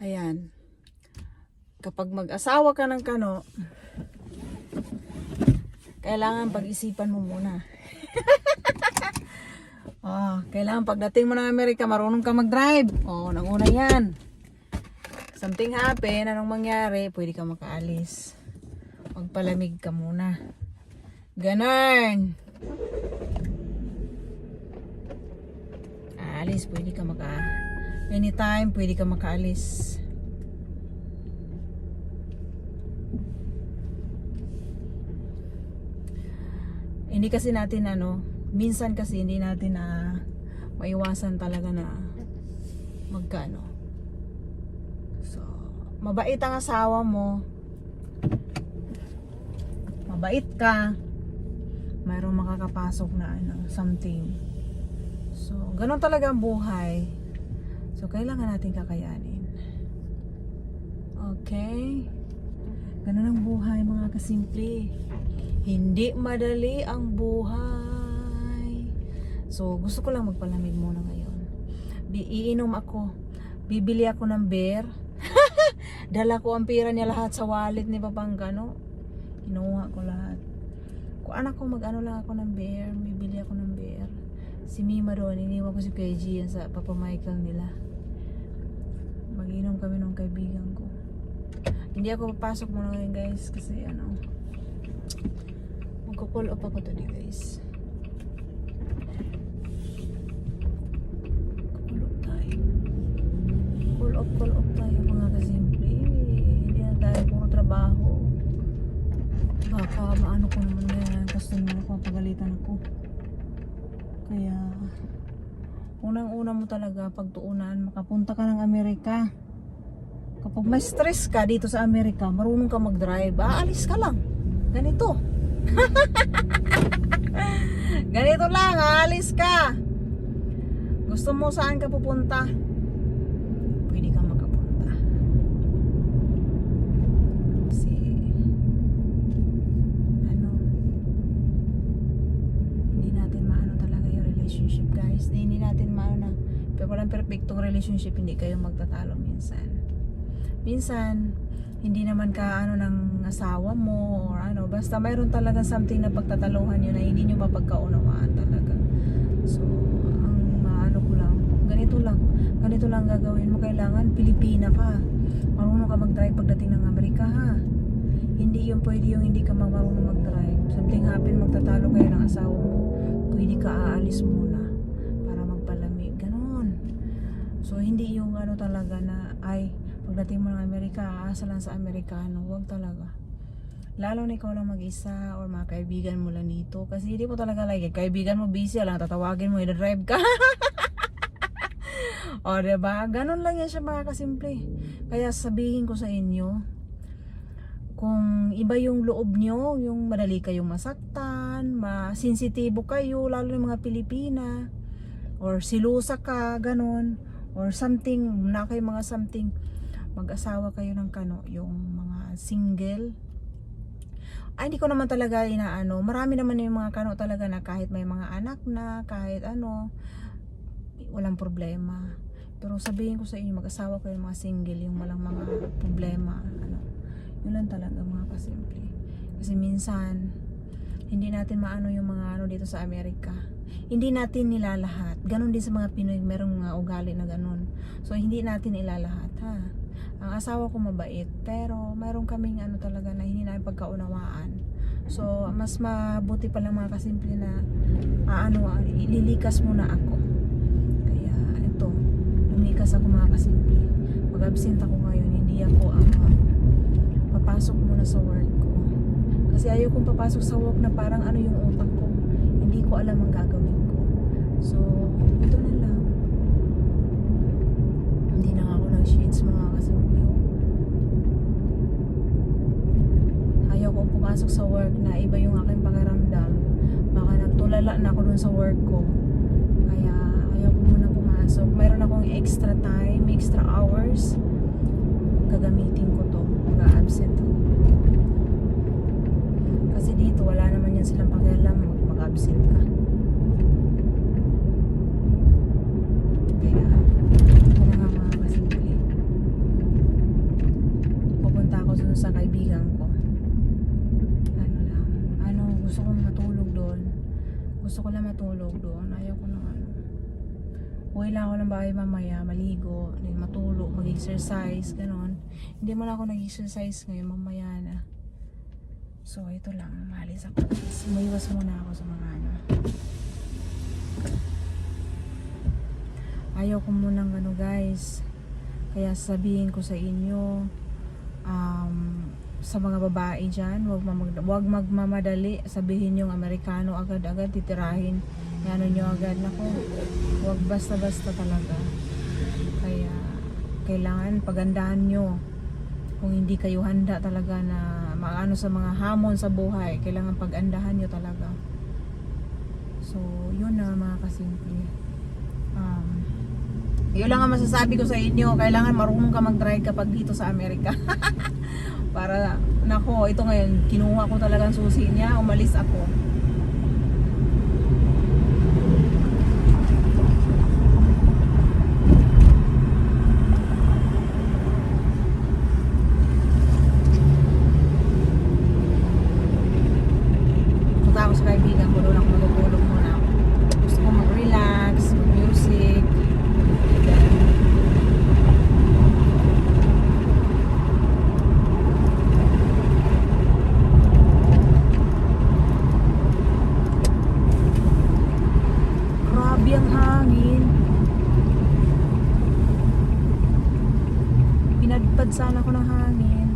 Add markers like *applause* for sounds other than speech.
Ayan. Kapag mag-asawa ka ng kano, kailangan pag-isipan mo muna. *laughs* oh, kailangan pagdating mo ng Amerika, marunong ka mag-drive. Oh, nanguna yan. Something happen, anong mangyari, pwede ka makaalis. Magpalamig ka muna. Ganon. Aalis, pwede ka maka... Anytime, pwede ka makaalis. Hindi kasi natin ano, minsan kasi hindi natin na maiwasan talaga na magkano. So, mabait ang asawa mo. Mabait ka. Mayroong makakapasok na ano, something. So, ganun talaga ang buhay. So, kailangan natin kakayanin. Okay? Ganun ang buhay mga kasimple. Hindi madali ang buhay. So, gusto ko lang magpalamig muna ngayon. Bi iinom ako. Bibili ako ng beer. *laughs* Dala ko ang pira niya lahat sa wallet ni Papangano. Kinuha ko lahat. Kung anak ko mag-ano lang ako ng beer, bibili ako ng beer. Si Mima doon, iniwan ko si Kuya Gian sa Papa Michael nila. Mag-inom kami ng kaibigan ko. Hindi ako papasok muna ngayon guys kasi ano, magko-call up ako today guys. Call up tayo. Call up, call up tayo mga kasimple. Hindi na tayo trabaho. Baka maano ko naman na customer ako, pagalitan ako. Kaya, unang-una mo talaga pagtuunan, makapunta ka ng Amerika. Kapag may stress ka dito sa Amerika, marunong ka mag-drive, aalis ka lang. Ganito. *laughs* Ganito lang, aalis ka. Gusto mo saan ka pupunta? Pwede kang makapunta. Kasi, ano, hindi natin maano talaga yung relationship guys. Hindi natin walang perfectong relationship, hindi kayo magtatalo minsan. Minsan hindi naman ka ano ng asawa mo or ano basta mayroon talaga something na pagtataluhan yun na hindi nyo mapagkaunawaan talaga. So ang maano ko lang ganito lang ganito lang gagawin mo. Kailangan Pilipina ka. Marunong ka mag-drive pagdating ng Amerika ha? Hindi yung pwede yung hindi ka marunong mag-drive. Something happen magtatalo kayo ng asawa mo. Pwede ka aalis muna so hindi yung ano talaga na ay pagdating mo ng Amerika, aasa lang sa Amerikano, huwag talaga. Lalo na ikaw lang mag-isa or mga kaibigan mo lang dito. Kasi hindi mo talaga like, kaibigan mo busy, lang tatawagin mo, i-drive ka. *laughs* o, diba? Ganon lang yan siya mga kasimple. Kaya sabihin ko sa inyo, kung iba yung loob nyo, yung madali kayong masaktan, masensitibo kayo, lalo yung mga Pilipina, or silusa ka, ganon, or something, na kayo mga something, mag-asawa kayo ng kano, yung mga single. Ay, hindi ko naman talaga inaano. Marami naman yung mga kano talaga na kahit may mga anak na, kahit ano, walang problema. Pero sabihin ko sa inyo, mag-asawa kayo mga single, yung walang mga problema, ano. Yun lang talaga mga kasimple. Kasi minsan, hindi natin maano yung mga ano dito sa Amerika. Hindi natin nilalahat. Ganon din sa mga Pinoy, merong mga ugali na ganon. So, hindi natin ilalahat, ha? Ang asawa ko mabait, pero mayroon kaming ano talaga na hindi namin pagkaunawaan. So, mas mabuti pa lang mga kasimple na aano, ililikas muna ako. Kaya, ito, lumikas ako mga kasimple. Mag-absent ako ngayon, hindi ako ang uh, papasok muna sa work ko. Kasi ayaw kong papasok sa work na parang ano yung utak ko. Hindi ko alam ang gagawin ko. So, ito na lang. Hindi na ako nag-shades mga kasimple. Ayaw kong pumasok sa work na iba yung aking pakiramdam. Baka nagtulala na ako dun sa work ko. Kaya ayaw ko muna pumasok. Mayroon akong extra time, extra hours. Gagamitin ko to. Mag-absent ako. Kasi dito, wala naman yan silang pakialam mag-absent ka. Kaya, ito na nga mga kasimple. doon sa kaibigan ko. Ano lang, ano, gusto kong matulog doon. Gusto ko lang matulog doon. Ayaw ko na ano. Uwi lang ako ng bahay mamaya, maligo, matulog, mag-exercise, ganon. Hindi mo na ako nag-exercise ngayon, mamaya na. So, ito lang, malis ako. Umiwas muna ako sa mga ano. Ayaw ko munang ano guys. Kaya sabihin ko sa inyo, um, sa mga babae dyan, wag, mamag, wag magmamadali. Sabihin yung Amerikano agad-agad, titirahin. Ano nyo agad. Nako, wag basta-basta talaga. Kaya, kailangan pagandahan nyo. Kung hindi kayo handa talaga na maano sa mga hamon sa buhay, kailangan pagandahan nyo talaga. So, yun na mga kasimple. Um, yun lang ang masasabi ko sa inyo. Kailangan marunong ka mag-drive kapag dito sa Amerika. *laughs* Para, nako, ito ngayon, kinuha ko talagang susi niya, umalis ako. Punta ako sa kaibigan ko, doon ako matutulog muna. Gusto ko mag-relax, mag-music. Grabe ang hangin. Pinadpad sana ako ng hangin.